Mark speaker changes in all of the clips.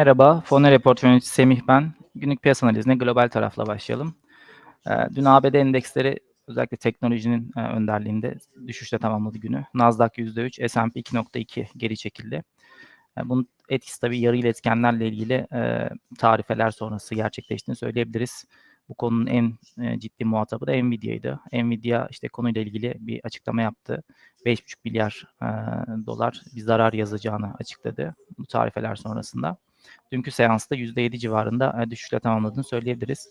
Speaker 1: Merhaba, Foner Report yöneticisi Semih ben. Günlük piyasa analizine global tarafla başlayalım. Ee, dün ABD endeksleri özellikle teknolojinin e, önderliğinde düşüşle tamamladı günü. Nasdaq %3, S&P 2.2 geri çekildi. E, bunun etkisi tabii yarı iletkenlerle ilgili e, tarifeler sonrası gerçekleştiğini söyleyebiliriz. Bu konunun en ciddi muhatabı da Nvidia'ydı. Nvidia işte konuyla ilgili bir açıklama yaptı. 5,5 milyar dolar bir zarar yazacağını açıkladı bu tarifeler sonrasında. Dünkü seansta %7 civarında e, düşüşle tamamladığını söyleyebiliriz.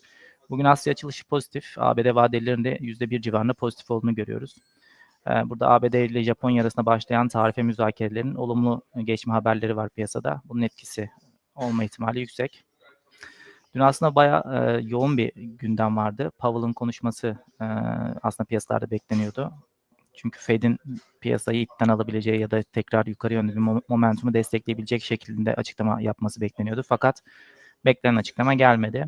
Speaker 1: Bugün Asya açılışı pozitif. ABD vadelerinde %1 civarında pozitif olduğunu görüyoruz. E, burada ABD ile Japonya arasında başlayan tarife müzakerelerinin olumlu geçme haberleri var piyasada. Bunun etkisi olma ihtimali yüksek. Dün aslında bayağı e, yoğun bir gündem vardı. Powell'ın konuşması e, aslında piyasalarda bekleniyordu. Çünkü Fed'in piyasayı ipten alabileceği ya da tekrar yukarı yönlü momentumu destekleyebilecek şekilde açıklama yapması bekleniyordu. Fakat beklenen açıklama gelmedi.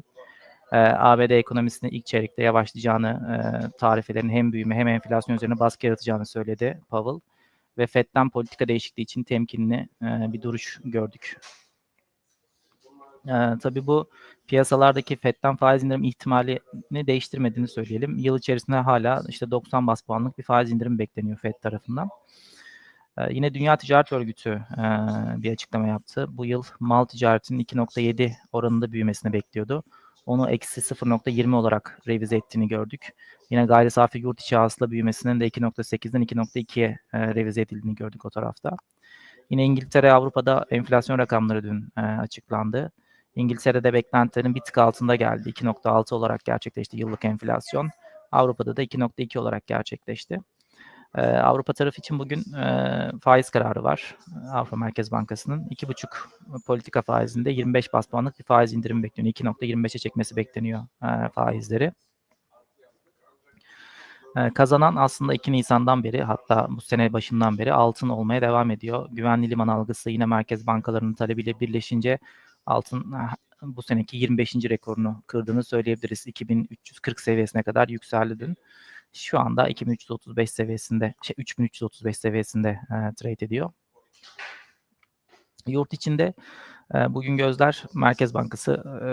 Speaker 1: Ee, ABD ekonomisinin ilk çeyrekte yavaşlayacağını, e, tarifelerin hem büyüme hem enflasyon üzerine baskı yaratacağını söyledi Powell. Ve Fed'den politika değişikliği için temkinli e, bir duruş gördük. Ee, tabii bu piyasalardaki FED'den faiz indirim ihtimalini değiştirmediğini söyleyelim. Yıl içerisinde hala işte 90 bas puanlık bir faiz indirim bekleniyor FED tarafından. Ee, yine Dünya Ticaret Örgütü e, bir açıklama yaptı. Bu yıl mal ticaretinin 2.7 oranında büyümesini bekliyordu. Onu eksi 0.20 olarak revize ettiğini gördük. Yine gayri safi yurt içi hasıla büyümesinin de 2.8'den 2.2'ye e, revize edildiğini gördük o tarafta. Yine İngiltere, Avrupa'da enflasyon rakamları dün e, açıklandı. İngiltere'de beklentilerin bir tık altında geldi. 2.6 olarak gerçekleşti yıllık enflasyon. Avrupa'da da 2.2 olarak gerçekleşti. Ee, Avrupa tarafı için bugün e, faiz kararı var. Avrupa Merkez Bankası'nın 2.5 politika faizinde 25 bas puanlık bir faiz indirimi bekleniyor. 2.25'e çekmesi bekleniyor e, faizleri. E, kazanan aslında 2 Nisan'dan beri hatta bu sene başından beri altın olmaya devam ediyor. Güvenli liman algısı yine merkez bankalarının talebiyle birleşince altın bu seneki 25. rekorunu kırdığını söyleyebiliriz. 2340 seviyesine kadar yükseldi dün. Şu anda 2335 seviyesinde, şey 3335 seviyesinde e, trade ediyor. Yurt içinde e, bugün gözler Merkez Bankası e,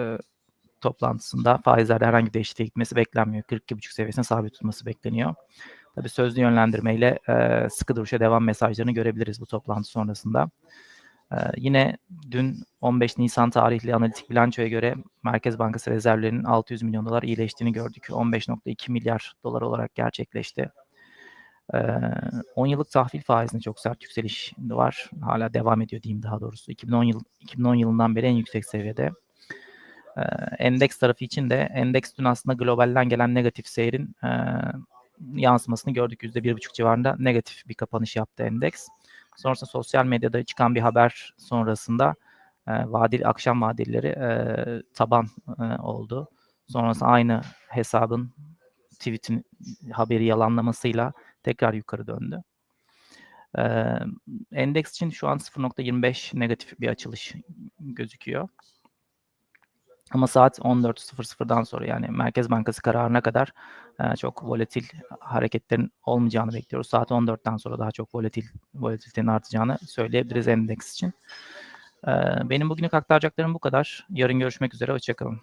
Speaker 1: toplantısında faizlerde herhangi bir değişikliğe gitmesi beklenmiyor. 42,5 seviyesine sabit tutması bekleniyor. Tabii sözlü yönlendirmeyle e, sıkı duruşa devam mesajlarını görebiliriz bu toplantı sonrasında. Ee, yine dün 15 Nisan tarihli analitik bilançoya göre Merkez Bankası rezervlerinin 600 milyon dolar iyileştiğini gördük. 15.2 milyar dolar olarak gerçekleşti. Ee, 10 yıllık tahvil faizinde çok sert yükseliş var. Hala devam ediyor diyeyim daha doğrusu. 2010 yıl 2010 yılından beri en yüksek seviyede. Ee, endeks tarafı için de endeks dün aslında globalden gelen negatif seyrin e, yansımasını gördük. %1,5 civarında negatif bir kapanış yaptı endeks. Sonrasında sosyal medyada çıkan bir haber sonrasında e, vadeli akşam vadelileri e, taban e, oldu. Sonrasında aynı hesabın tweet'in haberi yalanlamasıyla tekrar yukarı döndü. E, endeks için şu an 0.25 negatif bir açılış gözüküyor. Ama saat 14.00'dan sonra yani Merkez Bankası kararına kadar e, çok volatil hareketlerin olmayacağını bekliyoruz. Saat 14'ten sonra daha çok volatil volatilitenin artacağını söyleyebiliriz endeks için. E, benim bugünlük aktaracaklarım bu kadar. Yarın görüşmek üzere. Hoşçakalın.